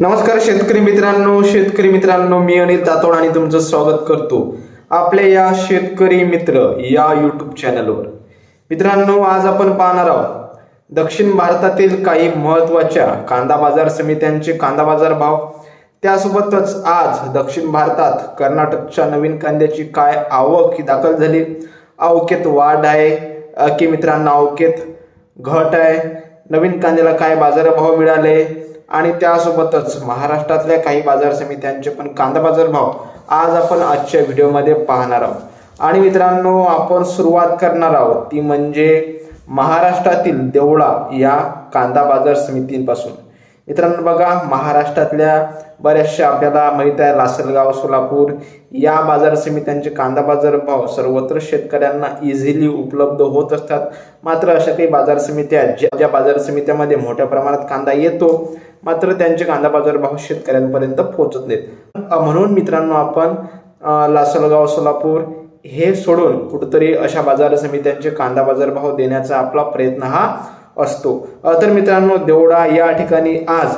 नमस्कार शेतकरी मित्रांनो शेतकरी मित्रांनो मी अनिल तातोड आणि तुमचं स्वागत करतो आपल्या या शेतकरी मित्र या यूट्यूब चॅनलवर मित्रांनो आज आपण पाहणार आहोत दक्षिण भारतातील काही महत्त्वाच्या कांदा बाजार समित्यांचे कांदा बाजार भाव. त्यासोबतच आज दक्षिण भारतात कर्नाटकच्या नवीन कांद्याची काय आवक ही दाखल झाली? आवकेत वाढ आहे की मित्रांनो अवकेत घट आहे? नवीन कांद्याला काय बाजारभाव मिळाले? आणि त्यासोबतच महाराष्ट्रातल्या काही बाजार समित्यांचे पण कांदा बाजार भाव आज आपण आजच्या व्हिडिओमध्ये पाहणार आहोत. आणि मित्रांनो आपण सुरुवात करणार आहोत ती म्हणजे महाराष्ट्रातील देवळा या कांदा बाजार समितींपासून. मित्रांनो बघा महाराष्ट्रातल्या बऱ्याचशा आपल्याला माहीत आहे लासलगाव सोलापूर. या बाजार समित्यांचे कांदा बाजार भाव सर्वत्र शेतकऱ्यांना इझिली उपलब्ध होत असतात. मात्र अशा काही बाजार समित्या आहेत ज्या ज्या बाजार समित्यामध्ये मोठ्या प्रमाणात कांदा येतो मात्र त्यांचे कांदा बाजार भाव शेतकऱ्यांपर्यंत पोहोचत नाहीत. म्हणून मित्रांनो आपण लासलगाव सोलापूर हे सोडून कुठंतरी अशा बाजार समित्यांचे कांदा बाजार भाव देण्याचा आपला प्रयत्न हा असतो. तर मित्रांनो देवडा या ठिकाणी आज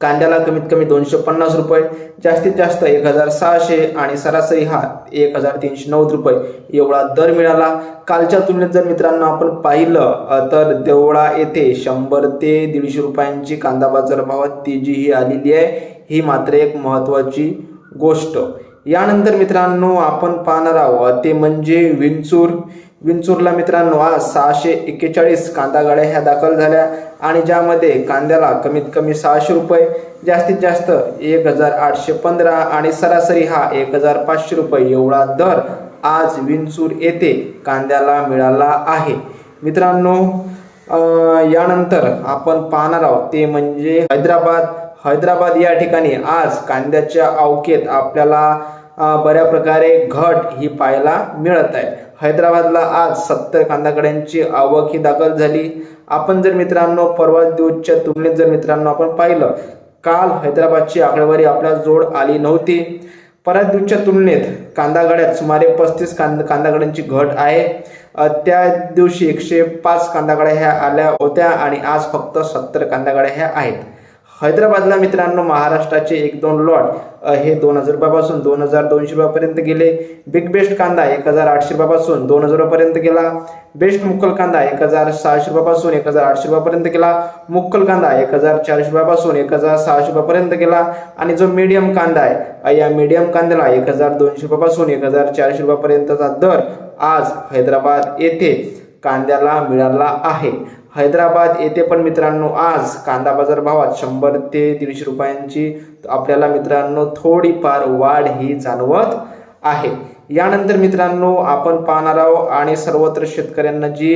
कांद्याला कमीत कमी दोनशे पन्नास रुपये जास्तीत जास्त एक हजार सहाशे आणि सरासरी हा एक हजार तीनशे नव्वद रुपये एवढा दर मिळाला. कालच्या तुलनेत जर मित्रांनो आपण पाहिलं तर देवळा येथे शंभर ते दीडशे रुपयांची कांदा बाजार भावात तेजी ही आलेली आहे. ही मात्र एक महत्त्वाची गोष्ट. यानंतर मित्रांनो आपण पाहणार आहोत ते म्हणजे विंचूर. विंचूरला मित्रांनो आज सहाशे एक्केचाळीस कांदा गाड्या ह्या दाखल झाल्या आणि ज्यामध्ये कांद्याला कमीत कमी सहाशे रुपये जास्तीत जास्त एक हजार आठशे पंधरा आणि सरासरी हा एक हजार पाचशे रुपये एवढा दर आज विंचूर येथे कांद्याला मिळाला आहे. मित्रांनो यानंतर आपण पाहणार आहोत ते म्हणजे हैदराबाद हैदराबाद या ठिकाणी आज कांद्याच्या अवकेत आपल्याला बऱ्या प्रकारे घट ही पाहायला मिळत आहे. हैदराबादला आज सत्तर कांदाकड्यांची आवक ही दाखल झाली. आपण जर मित्रांनो परवा दिवसच्या तुलनेत जर मित्रांनो आपण पाहिलं काल हैदराबादची आकडेवारी आपल्या जोड आली नव्हती. परत दिवसच्या तुलनेत कांदागड्यात सुमारे पस्तीस कांद कांदागाड्यांची घट आहे. त्या दिवशी एकशे पाच कांदागड्या ह्या आल्या होत्या आणि आज फक्त सत्तर कांदागड्या ह्या आहेत. हैदराबादला मित्रांनो महाराष्ट्राचे एक दोन लॉट हे दोन हजार रुपयापासून दोन हजार दोनशे रुपयापर्यंत गेले. बिग बेस्ट कांदा एक हजार आठशे रुपयापासून दोन हजार रुपयापर्यंत गेला. बेस्ट मुक्कल कांदा एक हजार सहाशे रुपयापासून एक हजार आठशे रुपयापर्यंत गेला. मुक्कल कांदा एक हजार चारशे रुपयापासून एक हजार सहाशे रुपयापर्यंत गेला. आणि जो मीडियम कांदा आहे या मीडियम कांद्याला एक हजार दोनशे रुपयापासून एक हजार चारशे रुपयापर्यंतचा दर आज हैदराबाद येथे कांद्याला मिळाला आहे. हैदराबाद येथे पण मित्रांनो आज कांदा बाजार भावात शंभर ते दीडशे रुपयांची आपल्याला मित्रांनो थोडीफार वाढ ही जाणवत आहे. यानंतर मित्रांनो आपण पाहणार आहोत आणि सर्वत्र शेतकऱ्यांना जी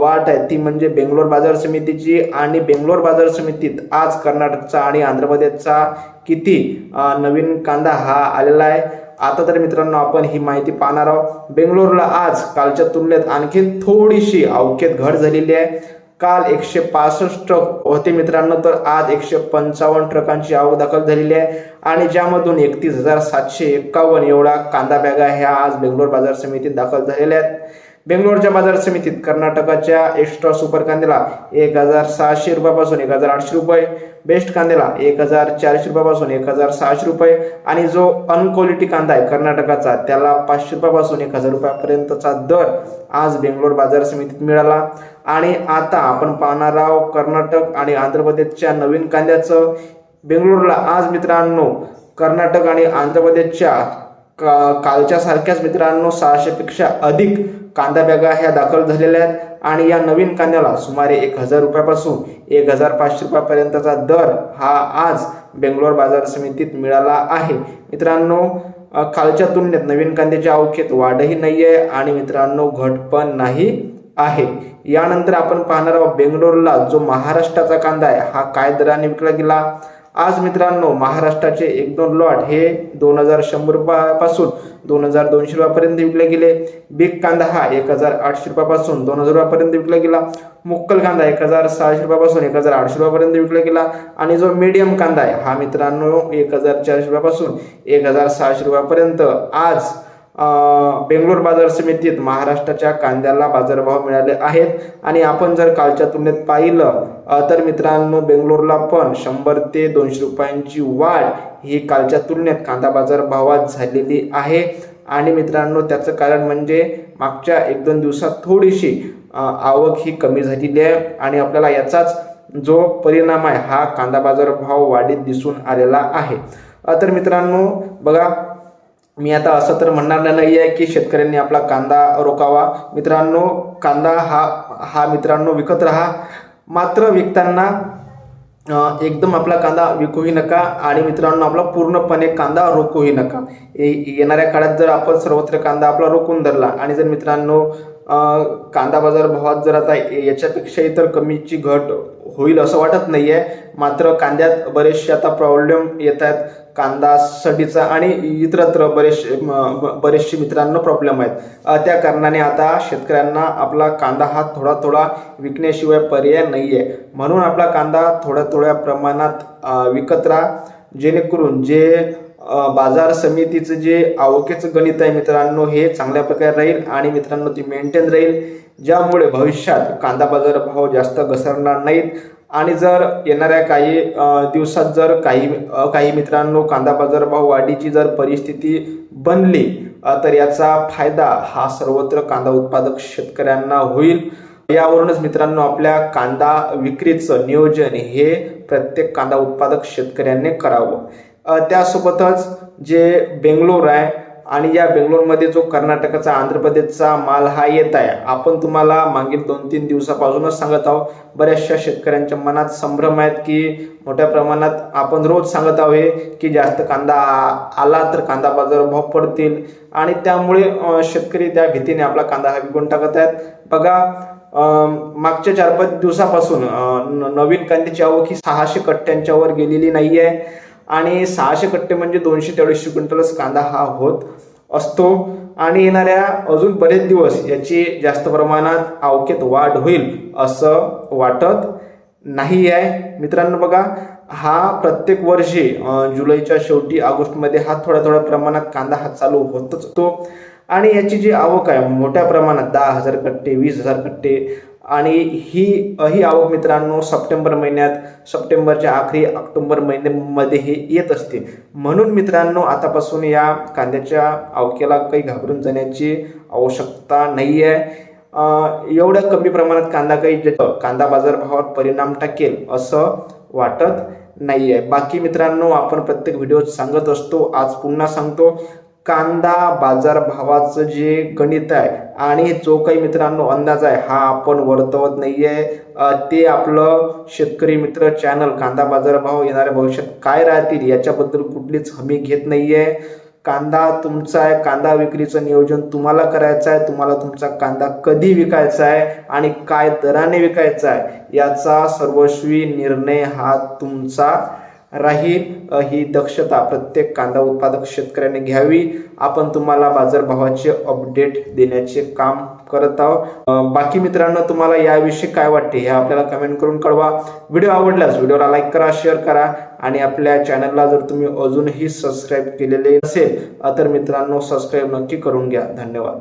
वाट आहे ती म्हणजे बेंगलोर बाजार समितीची आणि बेंगलोर बाजार समितीत आज कर्नाटकचा आणि आंध्र प्रदेशचा किती नवीन कांदा हा आलेला आहे. आता तर मित्रांनो आपण ही माहिती पाहणार आहोत. बेंगलोरला आज कालच्या तुलनेत आणखी थोडीशी अवखेत घट झालेली आहे. काल एकशे पासष्ट ट्रक होते मित्रांनो तर आज एकशे पंचावन्न ट्रकांची आवक दाखल झालेली आहे. आणि ज्यामधून एकतीस हजार सातशे एक्कावन्न एवढा कांदा बॅगा ह्या आज बेंगलोर बाजार समितीत दाखल झालेल्या आहेत बेंगलोरच्या बाजार समितीत कर्नाटकाच्या एक्स्ट्रा सुपर कांद्याला एक हजार सहाशे रुपयापासून एक हजार आठशे रुपये बेस्ट कांद्याला एक हजार चारशे रुपयापासून एक हजार सहाशे रुपये आणि जो अनक्वालिटी कांदा आहे कर्नाटकाचा त्याला पाचशे रुपयापासून एक हजार रुपयापर्यंतचा दर आज बेंगलोर बाजार समितीत मिळाला. आणि आता आपण पाहणार आहोत कर्नाटक आणि आंध्र प्रदेशच्या नवीन कांद्याचं. बेंगलोरला आज मित्रांनो कर्नाटक आणि आंध्र प्रदेशच्या का कालच्या सारख्याच मित्रांनो सहाशेपेक्षा अधिक कांदा बॅगा ह्या दाखल झालेल्या आहेत. आणि या नवीन कांद्याला सुमारे एक हजार रुपयापासून एक हजार पाचशे रुपयापर्यंतचा दर हा आज बेंगलोर बाजार समितीत मिळाला आहे. मित्रांनो कालच्या तुलनेत नवीन कांद्याच्या अवखेत वाढही नाही आहे आणि मित्रांनो घट पण नाही आहे. यानंतर आपण पाहणार आहोत बेंगलोरला जो महाराष्ट्राचा कांदा आहे हा काय दराने विकला गेला? आज मित्रांनो महाराष्ट्राचे एक दोन लॉट हे दोन हजार शंभर रुपयापासून दोन हजार दोनशे रुपयापर्यंत विकले गेले. बिग कांदा हा एक हजार आठशे रुपयापासून दोन हजार रुपयापर्यंत विकला गेला. मुक्कल कांदा एक हजार सहाशे रुपयापासून एक हजार आठशे रुपयापर्यंत विकला गेला. आणि जो मीडियम कांदा आहे हा मित्रांनो एक हजार चारशे रुपयापासून एक हजार सहाशे रुपयापर्यंत आज बेंगलोर बाजार समितीत महाराष्ट्राच्या कांद्याला बाजारभाव मिळाले आहेत. आणि आपण जर कालच्या तुलनेत पाहिलं तर मित्रांनो बेंगलोरला पण शंभर ते दोनशे रुपयांची वाढ ही कालच्या तुलनेत कांदा बाजार भावात झालेली आहे. आणि मित्रांनो त्याचं कारण म्हणजे मागच्या एक दोन दिवसात थोडीशी आवक ही कमी झालेली आहे. आणि आपल्याला याचाच जो परिणाम आहे हा कांदा बाजार भाव वाढीत दिसून आलेला आहे. तर मित्रांनो बघा मी आता असं तर म्हणणार नाही आहे की शेतकऱ्यांनी आपला कांदा रोकावा मित्रांनो कांदा हा हा मित्रांनो विकत राहा. मात्र विकताना एकदम आपला कांदा विकूही नका आणि मित्रांनो आपला पूर्णपणे कांदा रोखूही नका. ये- येणाऱ्या काळात जर आपण सर्वत्र कांदा आपला रोखून धरला आणि जर मित्रांनो कांदा बाजार भावात जर आता याच्यापेक्षाही तर कमीची घट होईल असं वाटत नाही आहे मात्र कांद्यात बरेचसे आता प्रॉब्लेम येत आहेत. कांदासाठीचा आणि इतरत्र बरेचसे बरेचसे मित्रांनो प्रॉब्लेम आहेत. त्या कारणाने आता शेतकऱ्यांना आपला कांदा हा थोडा थोडा विकण्याशिवाय पर्याय नाही आहे म्हणून आपला कांदा थोड्या थोड्या प्रमाणात विकत राहा. जेणेकरून जे बाजार समितीचं जे आवकेचं गणित आहे मित्रांनो हे चांगल्या प्रकारे राहील आणि मित्रांनो ती मेंटेन राहील ज्यामुळे भविष्यात कांदा बाजार भाव जास्त घसरणार नाहीत. आणि जर येणाऱ्या काही दिवसात जर काही काही मित्रांनो कांदा बाजार भाव वाढीची जर परिस्थिती बनली तर याचा फायदा हा सर्वत्र कांदा उत्पादक शेतकऱ्यांना होईल. यावरूनच मित्रांनो आपल्या कांदा विक्रीचं नियोजन हे प्रत्येक कांदा उत्पादक शेतकऱ्यांनी करावं. त्यासोबतच जे बेंगलोर आहे आणि या बेंगलोरमध्ये जो कर्नाटकाचा आंध्र प्रदेशचा माल हा येत आहे आपण तुम्हाला मागील दोन तीन दिवसापासूनच सांगत आहोत. बऱ्याचशा शेतकऱ्यांच्या मनात संभ्रम आहेत की मोठ्या प्रमाणात आपण रोज सांगत आहोत की जास्त कांदा आला तर कांदा बाजार भाव पडतील. आणि त्यामुळे शेतकरी त्या भीतीने आपला कांदा हा विकून टाकत आहेत. बघा मागच्या चार पाच दिवसापासून न- नवीन कांद्याची आवक ही सहाशे कट्ट्यांच्या वर गेलेली नाही आहे आणि सहाशे कट्टे म्हणजे दोनशे ते अडीचशे क्विंटलच कांदा हा होत असतो. आणि येणाऱ्या अजून बरेच दिवस याची जास्त प्रमाणात आवकेत वाढ होईल असं वाटत नाही आहे मित्रांनो बघा हा प्रत्येक वर्षी जुलैच्या शेवटी ऑगस्टमध्ये हा थोड्या थोड्या प्रमाणात कांदा हा चालू होतच तो आणि याची जी आवक आहे मोठ्या प्रमाणात दहा हजार कट्टे वीस हजार कट्टे आणि ही ही आवक मित्रांनो सप्टेंबर महिन्यात सप्टेंबरच्या आखरी ऑक्टोंबर महिन्यामध्येही येत असते. म्हणून मित्रांनो आतापासून या कांद्याच्या आवकेला काही घाबरून जाण्याची आवश्यकता नाही आहे एवढ्या कमी प्रमाणात कांदा काही कांदा बाजारभावावर परिणाम टाकेल असं वाटत नाही आहे बाकी मित्रांनो आपण प्रत्येक व्हिडिओ सांगत असतो आज पुन्हा सांगतो. कांदा बाजार भावाचं जे गणित आहे आणि जो काही मित्रांनो अंदाज आहे हा आपण वर्तवत नाही आहे ते आपलं शेतकरी मित्र चॅनल कांदा बाजार भाव येणाऱ्या भविष्यात काय राहतील याच्याबद्दल कुठलीच हमी घेत नाही आहे कांदा तुमचा आहे कांदा विक्रीचं नियोजन तुम्हाला करायचं आहे तुम्हाला तुमचा कांदा कधी विकायचा आहे आणि काय दराने विकायचा आहे याचा सर्वस्वी निर्णय हा तुमचा राहील. ही दक्षता प्रत्येक कांदा उत्पादक शेतकऱ्याने घ्यावी. आपण तुम्हाला बाजारभावाचे अपडेट देण्याचे काम करत आहोत. बाकी मित्रांनो तुम्हाला याविषयी काय वाटते हे आपल्याला कमेंट करून कळवा. व्हिडिओ आवडल्यास व्हिडिओला लाईक करा शेअर करा आणि आपल्या चॅनलला जर तुम्ही अजूनही सबस्क्राईब केलेले असेल तर मित्रांनो सबस्क्राईब नक्की करून घ्या. धन्यवाद.